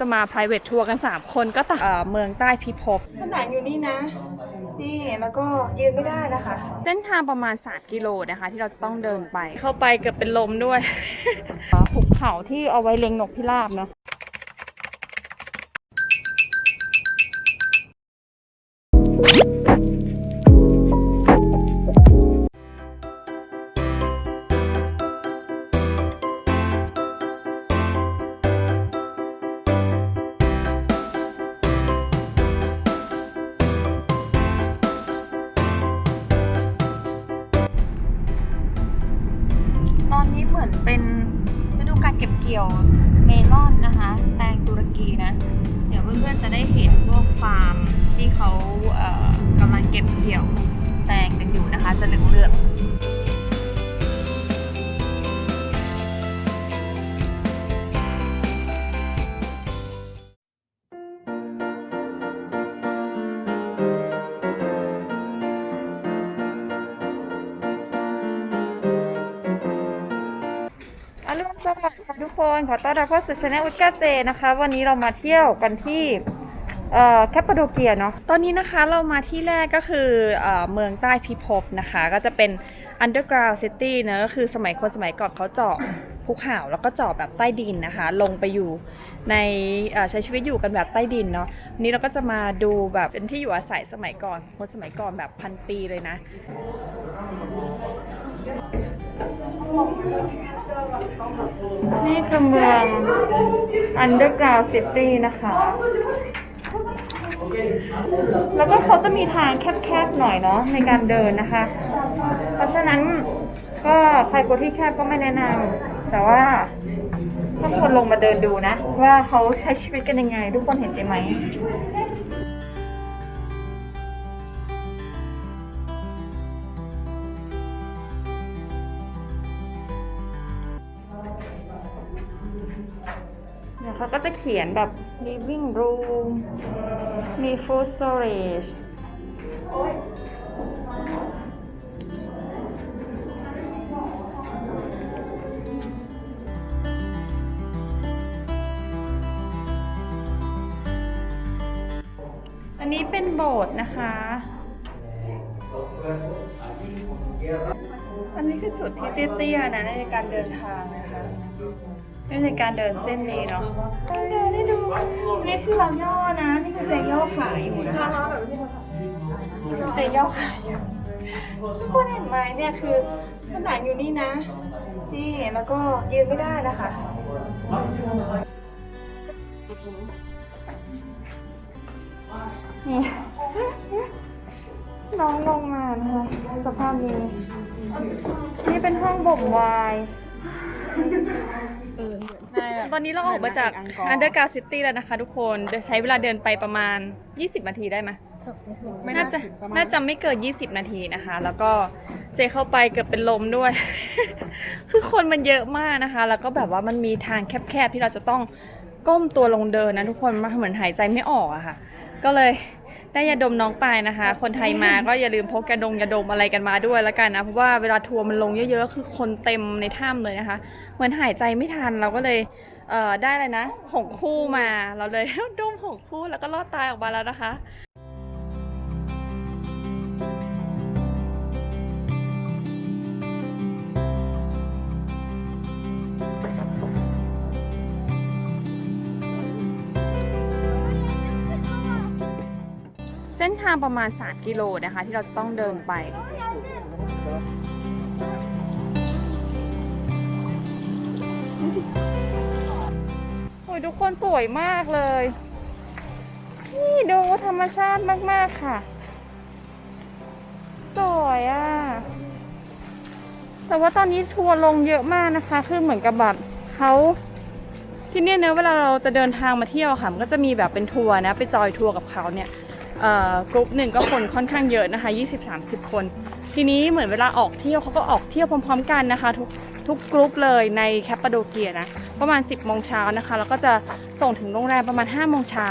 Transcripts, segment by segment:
จะมา private ทัวร์กัน 3 คนก็ต่างเอ่อเมืองใต้พิภพขนาดอยู่นี่นะ นี่แล้วก็ยืนไม่ได้นะคะ เส้นทางประมาณ 3 กิโลนะคะ ที่เราจะต้องเดินไปเข้าไปเกือบเป็นลมด้วย หุบเขาที่เอาไว้เล็งนกพิราบเนาะ สวัสดิ์ค่ะทุกคนขอต้อนรับเข้าสู่ช anel อุดก้าเจนะคะ วันนี้เรามาเที่ยวกันที่เอ่อแคปปาโดเกียเนาะตอนนี้นะคะเรามาที่แรกก็คือเอ่อเมืองใต้พิภพนะคะ ก็จะเป็น underground city เนอะก็คือสมัยคนสมัยก่อนเขาเจาะภูเขาแล้วก็เจาะแบบใต้ดินนะคะ ลงไปอยู่ในใช้ชีวิตอยู่กันแบบใต้ดินเนาะวันนี้เราก็จะมาดูแบบเป็นที่อยู่อาศัยสมัยก่อนคนสมัยก่อนแบบพันปีเลยนะ นี่คือเมือง Underground City นะคะ แล้วก็เขาจะมีทางแคบๆหน่อยเนาะในการเดินนะคะ เพราะฉะนั้นก็ใครกลัวที่แคบก็ไม่แนะนำแต่ว่าถ้าคนลงมาเดินดูนะ ว่าเขาใช้ชีวิตกันยังไง ทุกคนเห็นไหม เนี่ยเขาก็จะเขียนแบบ living room มี food storage อันนี้เป็นโบสถ์นะคะ อันนี้คือจุดที่เตี้ยๆนะในการเดินทางนะคะ ในการเดินเส้นนี้เนาะเดินได้ดู นี่คือเราย่อนะ นี่คือเจย่อขายอยู่นะคะนี่คือเจย่อขายอยู่ทุกคนเห็นไหมเนี่ยคือขนาดอยู่นี่นะ นี่แล้วก็ยืนไม่ได้นะคะนี่น้องลงมานะคะสภาพนี้ นี่เป็นห้องบ่มไวน์ ตอนนี้เราออกมาจาก Underground City แล้วนะคะทุกคนเดี๋ยวใช้เวลาเดินไปประมาณ 20 นาทีได้ไหมน่าจะน่าจะไม่เกิน 20 นาทีนะคะ แล้วก็เจเข้าไปเกือบเป็นลมด้วย คือคนมันเยอะมากนะคะ แล้วก็แบบว่ามันมีทางแคบๆที่เราจะต้องก้มตัวลงเดินนะทุกคนมันเหมือนหายใจไม่ออกอะค่ะ ก็เลยได้ยาดมน้องไปนะคะ คนไทยมาก็อย่าลืมพกยาดมยาดมอะไรกันมาด้วยแล้วกันนะ เพราะว่าเวลาทัวร์มันลงเยอะๆ คือคนเต็มในถ้ำเลยนะคะ เหมือนหายใจไม่ทันเราก็เลย เอ่อได้เลยนะหกคู่มาเราเลย ดมหกคู่แล้วก็รอดตายออกมาแล้วนะคะเส้นทางประมาณ 3 กิโลนะคะ ที่เราจะต้องเดินไปโอ้ ยทุกคนสวยมากเลย นี่ดูธรรมชาติมาก ๆ ค่ะ สวยอะ แต่ว่าตอนนี้ทัวร์ลงเยอะมากนะคะ คือเหมือนกับแบบเขาที่เนี่ยเนอะเวลาเราจะเดินทางมาเที่ยวค่ะ มันก็จะมีแบบเป็นทัวร์นะ ไปจอยทัวร์กับเขาเนี่ยกรุ๊ปหนึ่งก็คนค่อนข้างเยอะนะคะ 20-30 คน ทีนี้เหมือนเวลาออกเที่ยวเขาก็ออกเที่ยวพร้อม ๆ กันนะคะ ทุก ทุกกรุ๊ปเลยในแคปปาโดเกียนะ ประมาณ 10โมงเช้านะคะ แล้วก็จะส่งถึงโรงแรมประมาณ5โมงเช้า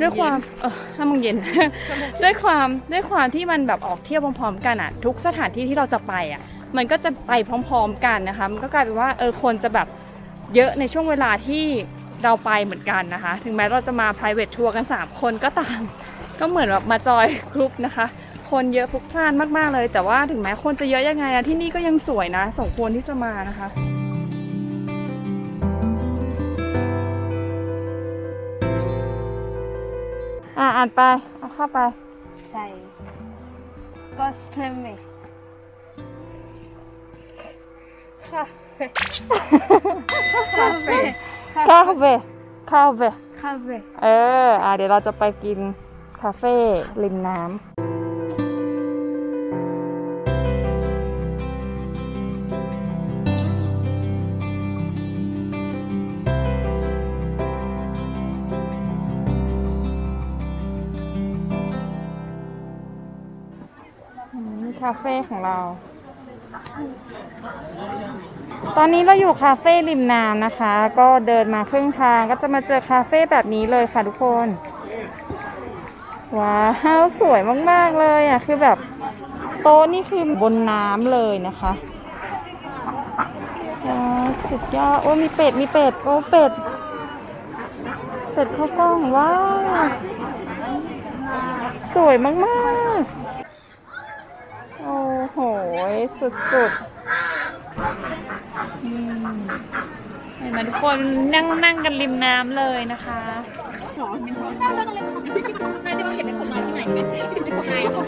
ด้วยความเออห้าโมงเย็น ด้วยความด้วยความที่มันแบบออกเที่ยวพร้อมๆกันอะทุกสถานที่ที่เราจะไปอะมันก็จะไปพร้อมๆกันนะคะ มันก็กลายเป็นว่าเออคนจะแบบเยอะในช่วงเวลาที่เราไปเหมือนกันนะคะ ถึงแม้เราจะมา private tour กัน 3 คนก็ตาม ก็เหมือนแบบมาจอยกรุ๊ปนะคะ คนเยอะพลุกพล่านมากๆเลย แต่ว่าถึงแม้คนจะเยอะยังไงอะที่นี่ก็ยังสวยนะสมควรที่จะมานะคะอ่าอ่านไป เอาเข้าไป ใช่ก็สเตมเมคาเฟ่คาเฟ่คาเฟ่คาเฟ่คาเฟ่เออ อะเดี๋ยวเราจะไปกินคาเฟ่ริมน้ำอืม คาเฟ่ของเรา ตอนนี้เราอยู่คาเฟ่ริมน้ำนะคะ ก็เดินมาครึ่งทางก็จะมาเจอคาเฟ่แบบนี้เลยค่ะทุกคน ว้าวสวยมาก ๆ เลยอะ คือแบบโต๊ะนี่คือบนน้ำเลยนะคะว้าสุดยอด โอ้มีเป็ด มีเป็ด โอ้เป็ด เป็ดข้าวกล้อง ว้าว สวยมาก ๆ โอ้โห สุด ๆ เห็นไหมทุกคนนั่งนั่งกันริมน้ำเลยนะคะ นายจะมาเห็นเป็นคนน้อยที่ไหนไหมเป็นคนนายคน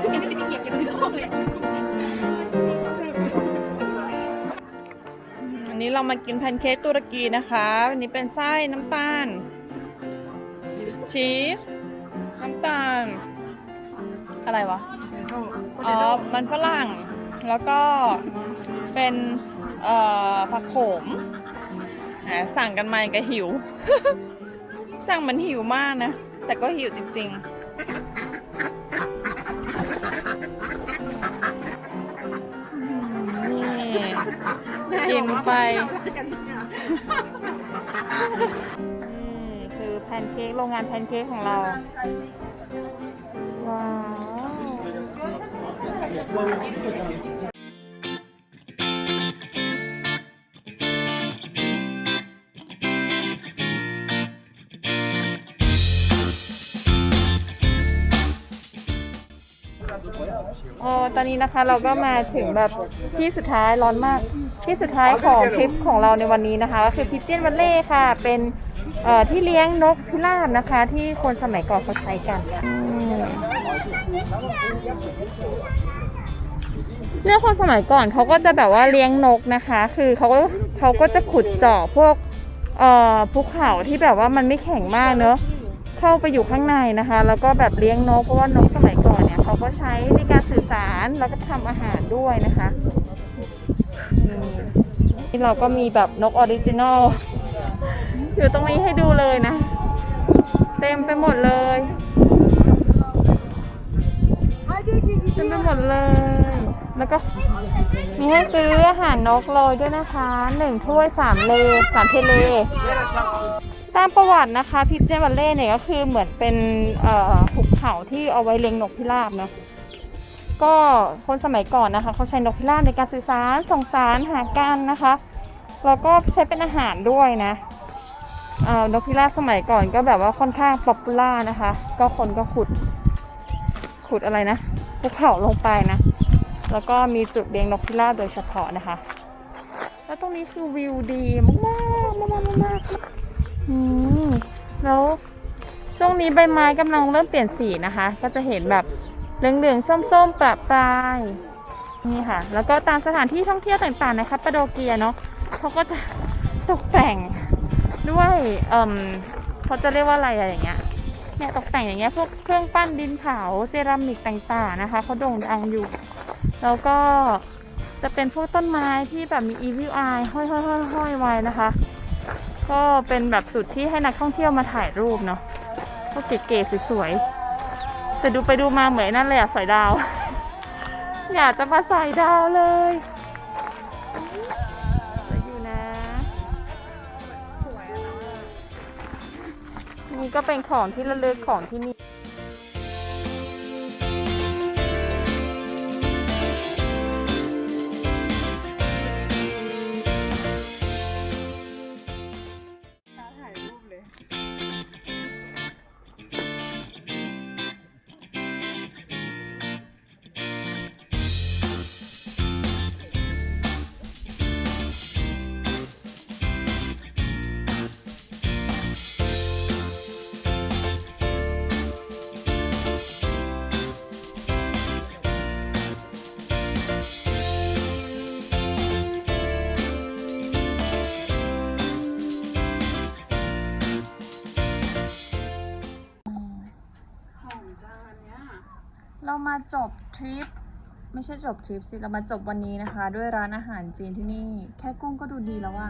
คุณยังไม่ได้เขียนยังไม่รู้เลยอันนี้เรามากินแพนเค้กตุรกีนะคะอันนี้เป็นไส้น้ำตาล ชีส น้ำตาล อะไรวะ อ๋อ มันฝรั่ง แล้วก็เป็นผักโขมแหมสั่งกันมาก็หิว สั่งมันหิวมากนะ แต่ก็หิวจริงๆนี่กินไปนี่คือแพนเค้กโรงงานแพนเค้กของเรา ว้าว ตอนนี้นะคะเราก็มาถึงแบบที่สุดท้ายร้อนมาก ที่สุดท้ายของทริปของเราในวันนี้นะคะ ก็คือพิเจนวัลเล่ค่ะ เป็นที่เลี้ยงนกพิราบนะคะ ที่คนสมัยก่อนเขาใช้กันเนี่ยคนสมัยก่อนเขาก็จะแบบว่าเลี้ยงนกนะคะ คือเขาก็เขาก็จะขุดเจาะพวกเอ่อภูเขาที่แบบว่ามันไม่แข็งมากเนอะเข้าไปอยู่ข้างในนะคะ แล้วก็แบบเลี้ยงนกเพราะว่านก เขาก็ใช้ในการสื่อสารแล้วก็ทำอาหารด้วยนะคะนี่เราก็มีแบบนกออริจินอลอยู่ตรงนี้ให้ดูเลยนะ เต็มไปหมดเลยเต็มไปหมดเลย แล้วก็มีให้ซื้ออาหารนกโรยด้วยนะคะหนึ่งถ้วยสามเลสามเทเล ตามประวัตินะคะพิเจวัลเล่เนี่ยก็คือเหมือนเป็นหุบเขาที่เอาไว้เลี้ยงนกพิราบเนาะก็คนสมัยก่อนนะคะเขาใช้นกพิราบในการสื่อสารส่งสารหากันนะคะแล้วก็ใช้เป็นอาหารด้วยนะนกพิราบสมัยก่อนก็แบบว่าค่อนข้างป๊อปปูล่านะคะ ก็คนก็ขุดขุดอะไรนะภูเขาลงไปนะ แล้วก็มีจุดเลี้ยงนกพิราบโดยเฉพาะนะคะ แล้วตรงนี้คือวิวดีมากๆมากมาก อืมแล้วช่วงนี้ใบไม้กำลังเริ่มเปลี่ยนสีนะคะ ก็จะเห็นแบบเหลืองๆส้มๆประปรายนี่ค่ะ แล้วก็ตามสถานที่ท่องเที่ยวต่างๆนะคะปาโดเกียเนาะเขาก็จะตกแต่งด้วยเอ่มเขาจะเรียกว่าอะไรอะไรอย่างเงี้ยเนี่ยตกแต่งอย่างเงี้ยพวกเครื่องปั้นดินเผาเซรามิกต่างๆนะคะเขาโด่งดังอยู่ แล้วก็จะเป็นพวกต้นไม้ที่แบบมี evil eye ห้อยๆๆๆไว้นะคะ ก็เป็นแบบจุดที่ให้นักท่องเที่ยวมาถ่ายรูปเนาะก็เก๋ๆสวยๆแต่ดูไปดูมาเหมือนนั่นเลยอะสอยดาว อยากจะมาใส่ดาวเลยสวยอยู่นะนี่ก็เป็นของที่ระลึกของที่นี่ เรามาจบทริปไม่ใช่จบทริปสิ เรามาจบวันนี้นะคะ ด้วยร้านอาหารจีนที่นี่ แค่กุ้งก็ดูดีแล้วว่า